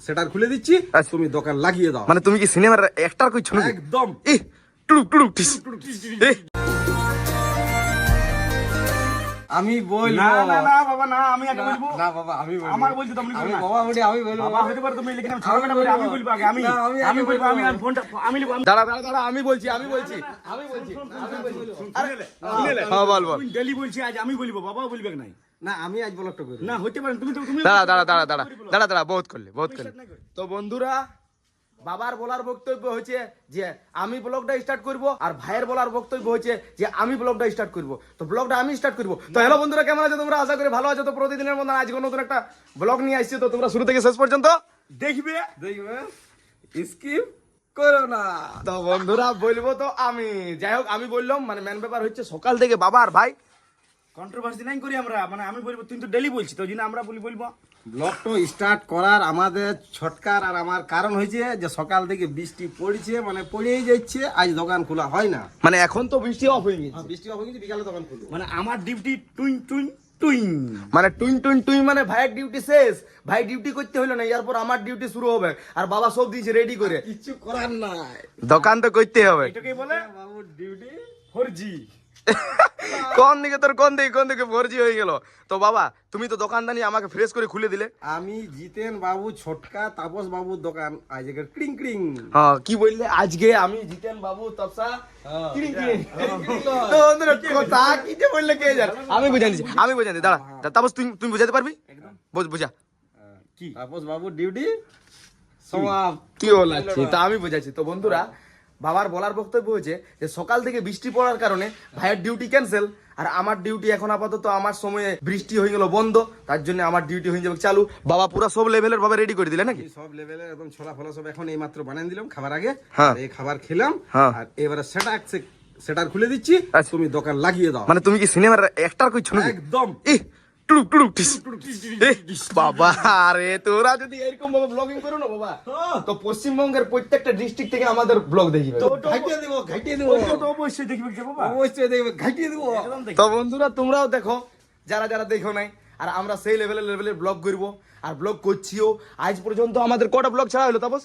সেটার খুলে দিচ্ছি। তুমি দোকান লাগিয়ে দাও। মানে তুমি কি সিনেমার একটার কইছো নাকি? একদম। ই টুলুক আমি বলব না না না বাবা না আমি আগে বলব না বাবা আমি বলব আমার বলতে তুমি আমি বাবা বলি আমি বলব বাবা হতে পারে তুমি লেকিন আমি ছাড়বে না বলে আমি বলব আগে আমি আমি আমি বলব আমি আমি ফোনটা আমি লিখব দাঁড়া দাঁড়া দাঁড়া আমি বলছি আমি বলছি আমি বলছি হ্যাঁ বল বল ডেলি বলছি আজ আমি বলব বাবাও বলবে নাই না আমি আজ ব্লকটা করি না হতে পারে তুমি তো তুমি দাঁড়া দাঁড়া দাঁড়া দাঁড়া দাঁড়া দাঁড়া বহুত করলে বহুত করলে তো বন্ধুরা বাবার বলার বক্তব্য হচ্ছে যে আমি ব্লগটা স্টার্ট করব আর ভাইয়ের বলার বক্তব্য হচ্ছে যে আমি ব্লগটা স্টার্ট করব। তো ব্লগটা আমি স্টার্ট করব। তো হ্যালো বন্ধুরা কেমন আছো তোমরা? আশা করি ভালো আছো। তো প্রতিদিনের মতো আজকে নতুন একটা ব্লগ নিয়ে আসছি। তো তোমরা শুরু থেকে শেষ পর্যন্ত দেখবে। দেখবে? স্কিপ করো না। তো বন্ধুরা বলব তো আমি। যাই হোক আমি বললাম মানে মেন ব্যাপার হচ্ছে সকাল থেকে বাবা আর ভাই কন্ট্রোভার্সি নাই করি আমরা মানে আমি বলব তুই তো ডেলি বলছি তো জন্য আমরা বলি বলব। ব্লগটা স্টার্ট করার আমাদের ছটকার আর আমার কারণ হয়েছে যে সকাল থেকে বৃষ্টি পড়ছে মানে পড়েই যাচ্ছে আজ দোকান খোলা হয় না। মানে এখন তো বৃষ্টি অফ হয়ে গেছে। বৃষ্টি হবে কিন্তু বিকালে দোকান খুলবো। মানে আমার ডিউটি টুইন টুইন টুইন। মানে টুইন টুইন টুইন মানে ভাইয়ের ডিউটি শেষ। ভাই ডিউটি করতে হলো না এরপর আমার ডিউটি শুরু হবে। আর বাবা সব দিয়েছে রেডি করে। কিছু করার নাই। দোকান তো করতে হবে। এটাকে বলে বাবুর ডিউটি ফোর জি কোন দিকে তোর কোন দিকে কোন দিকে ফোরজি হয়ে গেল? তো বাবা তুমি তো দোকানদানি আমাকে ফ্রেশ করে খুলে দিলে। আমি জিতেন বাবু ছটকা তাপস বাবুর দোকান। আজ একের ক্রিং ক্রিং। হ্যাঁ কি বললে? আজকে আমি জিতেন বাবু তপসা কিরিং কিরিং। তো বন্ধুরা, কথা কি যে বললে কে জানে? আমি দিচ্ছি আমি দিচ্ছি দাঁড়া। দাঁড়া, তাপস তুই তুমি বুঝাতে পারবি? বুঝ বুঝা। কি? তাপস বাবুর ডিউটি সমাপ কি বলাচ্ছি? তা আমি বুঝাচ্ছি। তো বন্ধুরা বাবার বলার বক্তব্য হয়েছে যে সকাল থেকে বৃষ্টি পড়ার কারণে ভাইয়ের ডিউটি ক্যান্সেল আর আমার ডিউটি এখন আপাতত আমার সময়ে বৃষ্টি হয়ে গেল বন্ধ তার জন্য আমার ডিউটি হয়ে যাবে চালু বাবা পুরো সব লেভেলের ভাবে রেডি করে দিলে নাকি সব লেভেলের একদম ছোলা ফলা সব এখন এই মাত্র বানিয়ে দিলাম খাবার আগে হ্যাঁ। এই খাবার খেলাম হ্যাঁ। আর এবারে সেটা সেটার খুলে দিচ্ছি আচ্ছা। তুমি দোকান লাগিয়ে দাও মানে তুমি কি সিনেমার অ্যাক্টর কইছো নাকি একদম ই টুলুক টুলুক টিস। এ, বাবা আরে তোরা যদি এরকম ভাবে ব্লগিং করো না বাবা তো পশ্চিমবঙ্গের প্রত্যেকটা ডিস্ট্রিক্ট থেকে আমাদের ব্লগ দেখবে ঘাটিয়ে দেবো ঘাটিয়ে দেবো। ওই তো- তো অবশ্যই দেখবে বাবা। অবশ্যই দেখবে ঘাটিয়ে দেবো। তো বন্ধুরা তোমরাও দেখো যারা যারা দেখো নাই আর আমরা সেই লেভেলের লেভেলের ব্লগ করব আর ব্লগ করছিও। আজ পর্যন্ত আমাদের কটা ব্লগ ছাড়া হলো তাপস?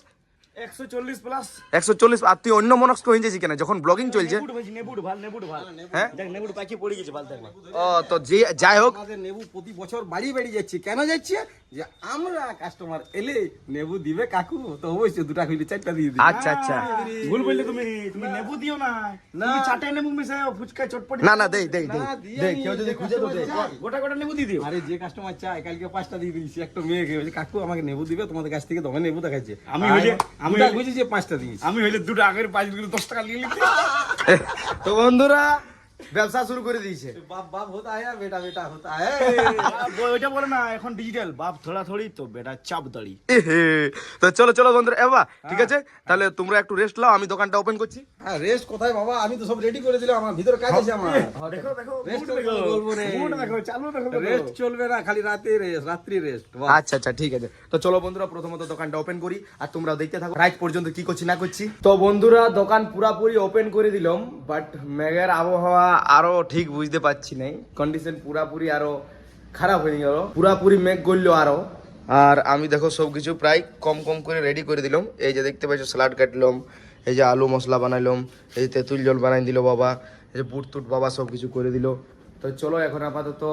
একশো চল্লিশ প্লাস একশো চল্লিশ আর তুই অন্য মনস্ক হয়ে যাচ্ছি কেন? যখন ব্লগিং চলছে। নেবুড ভাজি নেবুড ভালো নেবুড ভালো। হ্যাঁ দেখ নেবুড পাখি পড়ে গেছে ভালো দেখবে ও তো যে যাই হোক। নেবু প্রতি বছর বাড়ি বাড়ি যাচ্ছে। কেন যাচ্ছে? যে আমরা কাস্টমার এলে নেবু দিবে কাকু তো অবশ্যই দুটা খুলে চারটা দিয়ে দিবে। আচ্ছা আচ্ছা। ভুল বললে তুমি তুমি নেবু দিও না। তুমি চাটে নেবু মিশাও ফুচকা চটপটি না না দেই দেই দেই দেই। আমি কেউ যদি খুঁজে তো customer গোটা গোটা নেবু দিয়ে দিও। আরে যে কাস্টমার চায় কালকে পাঁচটা দিয়ে দিয়েছি একটা মেয়েকে বলছে কাকু আমাকে নেবু দিবে তোমাদের কাছ থেকে তোমার নেবু দেখাচ্ছে। আমি আমি বুঝেছি পাঁচটা দিয়েছি আমি হইলে দুটো আগের পাঁচ দশ টাকা নিয়ে তো বন্ধুরা ব্যবসা শুরু করে দিয়েছে। বাপ বাপ হতা হ্যাঁ বেটা বেটা হতা হ্যাঁ ওইটা বলে না এখন ডিজিটাল বাপ থোড়া থোড়ি তো বেটা চাপ দাড়ি। এহে, তো চলো চলো বন্ধুরা এবার ঠিক আছে? তাহলে তোমরা একটু রেস্ট লাও আমি দোকানটা ওপেন করছি। হ্যাঁ রেস্ট কোথায় বাবা? আমি তো সব রেডি করে দিলাম আমার ভিতরে কাজ আছে আমার। দেখো দেখো দেখো বলব রে। mood দেখো চালু দেখো রেস্ট চলবে না খালি রাতে রেস্ট রাত্রি রেস্ট আচ্ছা আচ্ছা ঠিক আছে। তো চলো বন্ধুরা প্রথমত দোকানটা ওপেন করি আর তোমরা দেখতে থাকো রাইট পর্যন্ত কি করছি না করছি। তো বন্ধুরা দোকান পুরাপুরি ওপেন করে দিলাম বাট মেঘের আবহাওয়া আরও ঠিক বুঝতে পারছি নাই। কন্ডিশন পুরাপুরি আরও খারাপ হয়ে গেল। পুরাপুরি মেঘ করল আরও। আর আমি দেখো সবকিছু প্রায় কম কম করে রেডি করে দিলাম। এই যে দেখতে পাচ্ছ স্যালাড কাটলাম, এই যে আলু মশলা বানাইলাম, এই যে তেঁতুল জল বানাই দিল বাবা, এই যে বুট টুট বাবা সব কিছু করে দিল। তো চলো এখন আপাতত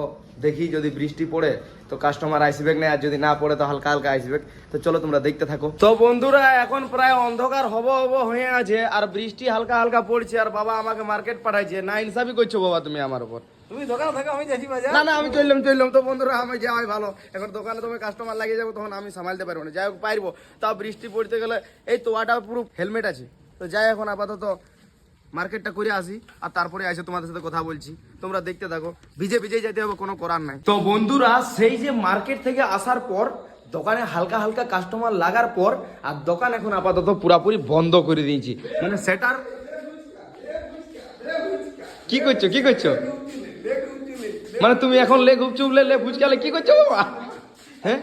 দেখি যদি বৃষ্টি পড়ে তো কাস্টমার আসবে না আর যদি না পড়ে তো হালকা হালকা আসবে তো চলো তোমরা দেখতে থাকো। তো বন্ধুরা এখন প্রায় অন্ধকার হব হব হয়ে আছে আর বৃষ্টি হালকা হালকা পড়ছে আর বাবা আমাকে মার্কেট পাঠাইছে। না ইনসাফই করছ বাবা তুমি আমার উপর। তুমি দোকানে থাকো আমি যাচ্ছি বাজার। না না আমি চললাম চললাম। তো বন্ধুরা আমি যাওয়াই ভালো। এখন দোকানে তুমি কাস্টমার লাগিয়ে যাব তখন আমি সামালতে পারব না। যাই হোক পারব তাও বৃষ্টি পড়তে গেলে এই তোয়াটা হেলমেট আছে। তো যাই এখন আপাতত মার্কেটটা করে আসি আর তারপরে এসে তোমাদের সাথে কথা বলছি। তোমরা দেখতে থাকো। ভিজে ভিজে যেতে হবে কোনো করার নাই। তো বন্ধুরা সেই যে মার্কেট থেকে আসার পর দোকানে হালকা হালকা কাস্টমার লাগার পর আর দোকান এখন আপাতত পুরাপুরি বন্ধ করে দিয়েছি। মানে সেটার কি করছ? কি করছ? মানে তুমি এখন লে গুপচুপ লে লে ফুচকালে কি করছ বাবা? হ্যাঁ?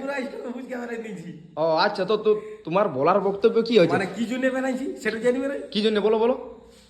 ও আচ্ছা তো তো তোমার বলার বক্তব্য কি হয়েছে? মানে কি জন্য বানাইছি সেটা জানিবে রে কি জন্য? বলো বলো।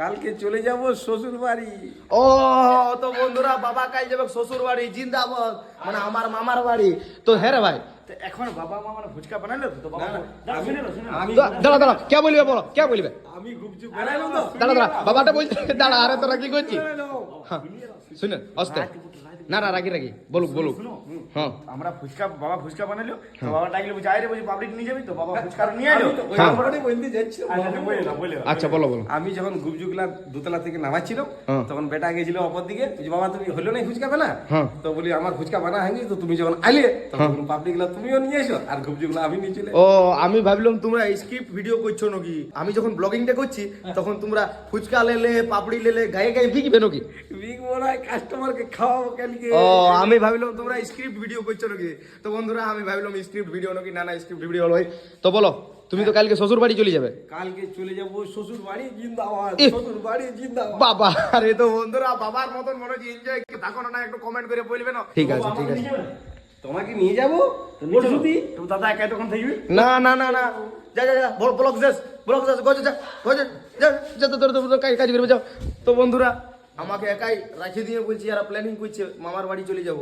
কালকে চলে যাব শ্বশুর বাড়ি ও তো বন্ধুরা বাবা কাল যাবে শ্বশুর বাড়ি জিন্দাবাদ। মানে আমার মামার বাড়ি। তো হ্যাঁ রে ভাই। এখন বাবা মা মানে ফুচকা বানালো তো? বাবা দাঁড়া, দাঁড়া কে বলবে বলো কে বলবে? আমি গুপচুপ তো দাঁড়া দাঁড়া বাবাটা বলছে দাঁড়া আরে তোরা কি করছিস? শুনে আস্তে না না রাগি রাগি। বলুক বলুক। হ্যাঁ। আমরা ফুচকা বাবা ফুচকা বানালো তো বাবা ডাকলে আয় রে বলছি পাবলিক নিয়ে যাবি তো বাবা ফুচকা নিয়ে এলো হ্যাঁ। বলতে যাচ্ছিলাম। আচ্ছা, বলে বলে বলো বলো। আমি যখন গুপজুগলা দোতলা থেকে নামাচ্ছিল হ্যাঁ। তখন বেটা গেছিল অপর দিকে বাবা তুমি হলো না ফুচকা বানা হ্যাঁ। তো বলি আমার ফুচকা বানা হয়নি তো তুমি যখন আইলে তখন পাবলিকগুলা তুমিও নিয়ে এসো। আর গুপজুগলা আমি নিয়ে চলে ও আমি ভাবলাম তোমরা স্ক্রিপ্ট ভিডিও করছ নাকি? আমি যখন ব্লগিংটা করছি তখন তোমরা ফুচকা লেলে পাপড়ি লেলে গায়ে গায়ে বিকবে নাকি? বিগ মনে কাস্টমারকে খাওয়াবো কালকে ও আমি ভাবলাম তোমরা স্ক্রিপ্ট ভিডিও করছ নাকি তো বন্ধুরা আমি ভাবলাম স্ক্রিপ্ট ভিডিও নাকি না না স্ক্রিপ্ট ভিডিও হলো তো বলো তুমি তো কালকে শ্বশুর বাড়ি চলে যাবে কালকে চলে যাব শ্বশুর বাড়ি জিন্দাবাদ শ্বশুর বাড়ি জিন্দাবাদ বাবা আরে তো বন্ধুরা বাবার মতন মনে হচ্ছে এনজয় থাকো না একটু কমেন্ট করে বলবে না ঠিক আছে ঠিক আছে তোমাকে নিয়ে যাব বলো যদি তো দাদা একাই তখন থাকবি না না না না যা যা যা বল ব্লক শেষ ব্লক শেষ গজে যা গজে যা যা তো তোর কাজ করবে যাও তো বন্ধুরা আমাকে একাই রাখি দিয়ে বলছি যারা প্ল্যানিং করছে মামার বাড়ি চলে যাব।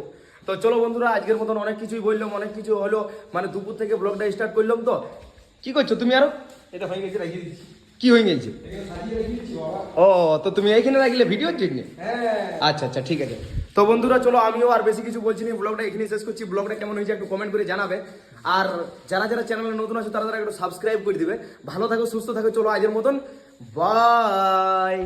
তো চলো বন্ধুরা আজকের মতন অনেক কিছুই বললাম অনেক কিছু হলো। মানে দুপুর থেকে ব্লগটা স্টার্ট করলাম তো। কি করছ তুমি আরও? এটা হয়ে গেছে রাখিয়ে দিচ্ছি। কি হয়ে গেছে? ও তো তুমি এইখানে রাখলে ভিডিওর জন্য হ্যাঁ। আচ্ছা আচ্ছা ঠিক আছে। তো বন্ধুরা চলো আমিও আর বেশি কিছু বলছি না ব্লগটা এখানে শেষ করছি। ব্লগটা কেমন হয়েছে একটু কমেন্ট করে জানাবে। আর যারা যারা চ্যানেলে নতুন আছে তারা তারা একটু সাবস্ক্রাইব করে দিবে। ভালো থাকো সুস্থ থাকো চলো আজের মতন। বাই